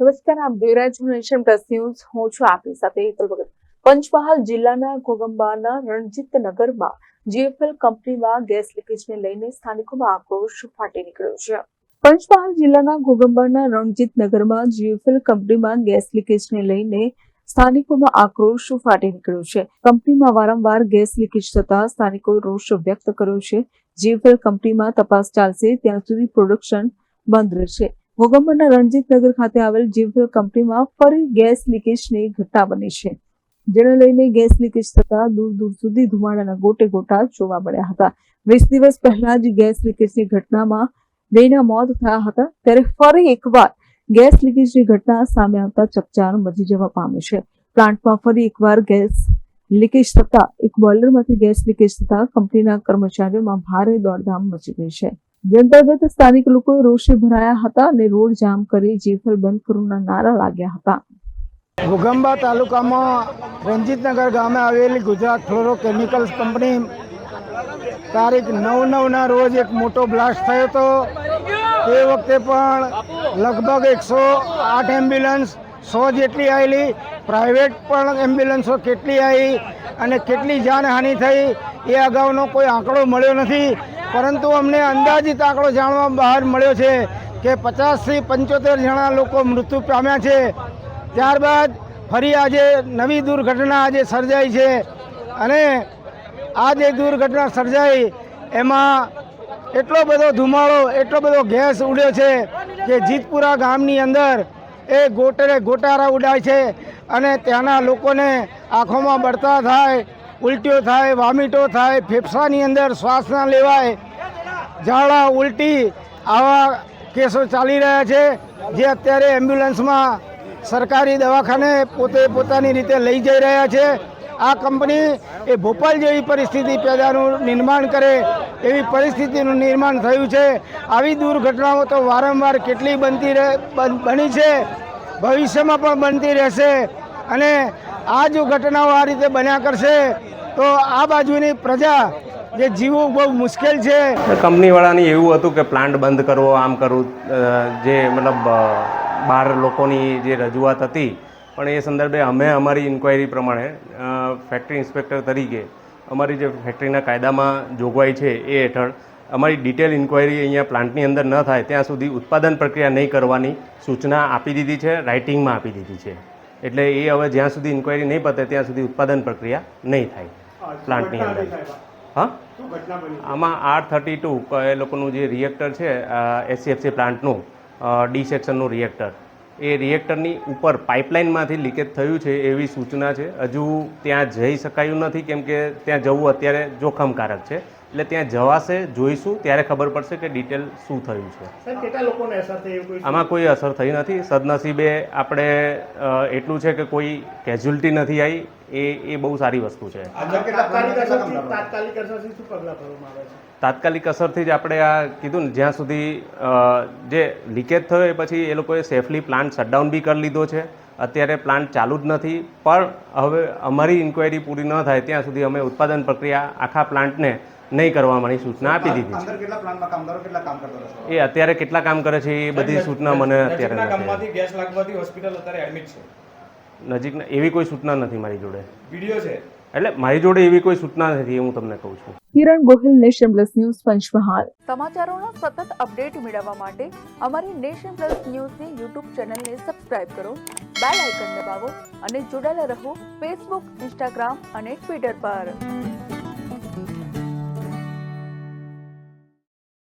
નમસ્કાર, આપ જોઈ રહ્યા છો નેશન પ્લસ ન્યૂઝ. હું છું આપની સાથે હેતલ ભગત. પંચમહાલ જિલ્લાના ઘોગંબાના રણજીત નગરમાં જીએફએલ કંપનીમાં ગેસ લીકેજને લઈને સ્થાનિકોમાં આક્રોશ ફાટી નીકળ્યો છે. પંચમહાલ જિલ્લાના ઘોગંબાના રણજીત નગરમાં જીએફએલ કંપનીમાં ગેસ લીકેજને લઈને સ્થાનિકોમાં આક્રોશ ફાટી નીકળ્યો છે. કંપનીમાં વારંવાર ગેસ લીકેજ થતા સ્થાનિકોએ રોષ વ્યક્ત કર્યો છે. જીએફએલ કંપનીમાં તપાસ ચાલશે, ત્યાં સુધી પ્રોડક્શન બંધ રહેશે. ભોગંબરના રણજીતનગર ખાતે આવેલ જીવફેલ કંપનીમાં ફરી ગેસ લીકેજની ઘટના બની છે, જેને લઈને ગેસ લીકેજ થતા દૂર દૂર સુધી ધુમાડાના ગોટે ગોટા જોવા મળ્યા હતા. વીસ દિવસ પહેલા જ ગેસ લીકેજની ઘટનામાં બેના મોત થયા હતા, ત્યારે ફરી એકવાર ગેસ લીકેજની ઘટના સામે આવતા ચકચાર મચી જવા પામી છે. પ્લાન્ટમાં ફરી એકવાર ગેસ લીકેજ થતા એક બોઇલરમાંથી ગેસ લીકેજ થતા કંપનીના કર્મચારીઓમાં ભારે દોડધામ મચી ગઈ છે. જે અંતર્ગત સ્થાનિક લોકોએ રોષે ભરાયા હતા અને રોડ જામ કરી જીફલ બંધ કરવાના નારા લાગ્યા હતા. ભૂગંબા તાલુકામાં રંજીતનગર ગામે આવેલી ગુજરાત ફ્લોરોકેમિકલ્સ કંપની તારીખ નવ નવના રોજ એક મોટો બ્લાસ્ટ થયો હતો. તે વખતે પણ લગભગ એકસો આઠ એમ્બ્યુલન્સ સો જેટલી આવેલી, પ્રાઇવેટ પણ એમ્બ્યુલન્સો કેટલી આવી અને કેટલી જાનહાનિ થઈ એ અગાઉનો કોઈ આંકડો મળ્યો નથી. પરંતુ અમને અંદાજિત આંકડો જાણવા બહાર મળ્યો છે કે પચાસથી પંચોતેર જણા લોકો મૃત્યુ પામ્યા છે. ત્યારબાદ ફરી આજે નવી દુર્ઘટના આજે સર્જાઈ છે અને આ જે દુર્ઘટના સર્જાઈ, એમાં એટલો બધો ધુમાડો, એટલો બધો ગેસ ઉડ્યો છે કે જીતપુરા ગામની અંદર એ ગોટરે ગોટારા ઉડાય છે અને ત્યાંના લોકોને આંખોમાં બળતા થાય ઉલટીઓ થાય, વામિટો થાય, ફેફસાની અંદર શ્વાસ ના લેવાય. ઝાડા ઉલટી આવા કેસો ચાલી રહ્યા છે, જે અત્યારે એમ્બ્યુલન્સમાં સરકારી દવાખાને પોતે પોતાની રીતે લઈ જઈ રહ્યા છે. આ કંપની એ ભોપાલ જેવી પરિસ્થિતિ પેદાનું નિર્માણ કરે એવી પરિસ્થિતિનું નિર્માણ થયું છે. આવી દુર્ઘટનાઓ તો વારંવાર કેટલી બનતી રહે, બની છે. ભવિષ્યમાં પણ બનતી રહેશે. અને આ જો ઘટનાઓ આ રીતે બન્યા કરશે, તો આ બાજુની પ્રજા જે જીવવું બહુ મુશ્કેલ છે. કંપનીવાળાની એવું હતું કે પ્લાન્ટ બંધ કરવો, આમ કરવું જે મતલબ બહાર લોકોની જે રજૂઆત હતી, પણ એ સંદર્ભે અમે અમારી ઇન્ક્વાયરી પ્રમાણે ફેક્ટરી ઇન્સ્પેક્ટર તરીકે અમારી જે ફેક્ટરીના કાયદામાં જોગવાઈ છે એ હેઠળ અમારી ડિટેલ ઇન્ક્વાયરી અહીંયા પ્લાન્ટની અંદર ન થાય, ત્યાં સુધી ઉત્પાદન પ્રક્રિયા નહીં કરવાની સૂચના આપી દીધી છે રાઇટિંગમાં આપી દીધી છે. એટલે એ હવે જ્યાં સુધી ઇન્ક્વાયરી નહીં પતે ત્યાં સુધી ઉત્પાદન પ્રક્રિયા નહીં થાય પ્લાન્ટની અંદર. હા? આમાં આર થર્ટી ટુ એ લોકોનું જે રિએક્ટર છે એસસીએફસી પ્લાન્ટનું ડી સેક્શનનું રિએક્ટર એ રિએક્ટરની ઉપર પાઇપલાઇનમાંથી લીકેજ થયું છે એવી સૂચના છે. હજુ ત્યાં જઈ શકાયું નથી કેમ કે ત્યાં જવું અત્યારે જોખમકારક છે. એટલે ત્યાં જવાશે જોઈશું ત્યારે ખબર પડશે કે ડિટેલ શું થયું છે. આમાં કોઈ અસર થઈ નથી. સદનસીબે આપણે એટલું છે કે કોઈ કેઝ્યુલિટી નથી આવી એ એ બહુ સારી વસ્તુ છે. તાત્કાલિક અસરથી જ આપણે આ કીધું ને જ્યાં સુધી જે લીકેજ થયો એ પછી એ લોકોએ સેફલી પ્લાન્ટ શટડાઉન બી કરી લીધો છે. અત્યારે પ્લાન્ટ ચાલુ જ નથી. પણ હવે અમારી ઇન્ક્વાયરી પૂરી ન થાય ત્યાં સુધી અમે ઉત્પાદન પ્રક્રિયા આખા પ્લાન્ટને નહીં કરવા મારી સૂચના આપી દીધી અંદર કેટલા પ્લાન્ટમાં કામદારો કેટલા કામ કરતા હતા છે એ અત્યારે કેટલા કામ કરે છે એ બધી સૂચના મને અત્યારે નજીકના ગેસ લાગવાથી હોસ્પિટલ અત્યારે એડમિટ છે. નજીકના એવી કોઈ સૂચના નથી મારી જોડે. વીડિયો છે. એટલે મારી જોડે એવી કોઈ સૂચના નથી એ હું તમને કહું છું. Kiran Gohil nation plus news Panchmahal. સમાચારોના સતત અપડેટ મેળવવા માટે અમારી નેશન પ્લસ ન્યૂઝની યુટ્યુબ ચેનલને સબસ્ક્રાઇબ કરો બેલ આઇકન દબાવો અને જોડાયેલા રહો ફેસબુક ઇન્સ્ટાગ્રામ અને ટ્વિટર પર.